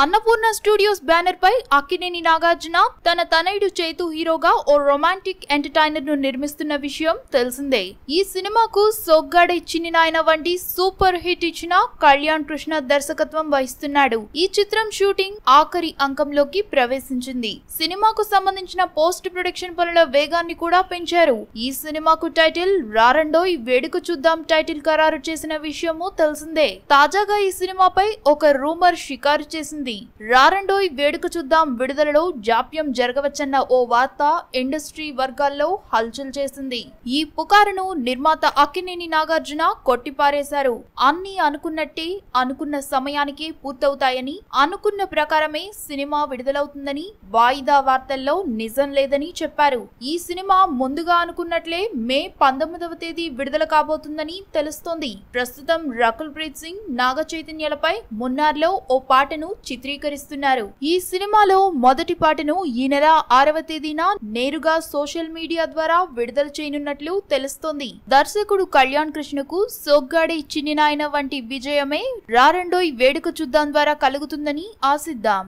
Annapurna studios banner పై అక్కినేని నాగార్జున తన తనయుడు చేతు హీరోగా ఓ రొమాంటిక్ ఎంటర్టైనర్ను నిర్మిస్తున్న విషయం తెలిసిందే. ఈ సినిమాకు సోగ్గాడ చిన్ని నాయన వంటి సూపర్ హిట్ ఇచ్చిన కళ్యాణ్ కృష్ణ దర్శకత్వం వహిస్తున్నాడు. ఈ చిత్రం షూటింగ్ ఆఖరి అంకంలోకి ప్రవేశించింది. సినిమాకు సంబంధించిన పోస్ట్ ప్రొడక్షన్ పనుల వేగాన్ని కూడా పెంచారు. ఈ సినిమాకు టైటిల్ రారండోయ్ వేడుక చూద్దాం టైటిల్ ఖరారు చేసిన విషయము తెలిసిందే. తాజాగా ఈ సినిమాపై ఒక రూమర్ షికారు చేసింది. రారండోయ్ వేడుక చూద్దాం విడుదలలో జాప్యం జరగవచ్చన్న ఓ వార్త ఇండస్ట్రీ వర్గాల్లో హల్చల్ చేసింది. ఈ పుకారును నిర్మాత అక్కినేని నాగార్జున కొట్టిపారేశారు. అన్ని అనుకున్నట్టే అనుకున్న సమయానికి పూర్తవుతాయని అనుకున్న ప్రకారమే సినిమా విడుదలవుతుందని వాయిదా వార్తల్లో నిజం లేదని చెప్పారు. ఈ సినిమా ముందుగా అనుకున్నట్లే మే పంతొమ్మిదవ తేదీ విడుదల కాబోతుందని తెలుస్తోంది. ప్రస్తుతం రకుల్ ప్రీత్ సింగ్ నాగ చైతన్యాలపై మున్నార్లో ఓ పాటను చిత్రీకరిస్తున్నారు. ఈ సినిమాలో మొదటి పాటను ఈ నెల ఆరవ తేదీన నేరుగా సోషల్ మీడియా ద్వారా విడుదల చేయనున్నట్లు తెలుస్తోంది. దర్శకుడు కళ్యాణ్ కృష్ణకు సోగ్గాడే చిన్ని నాయన వంటి విజయమే రారండోయ్ వేడుక చూద్దాం ద్వారా కలుగుతుందని ఆశిద్దాం.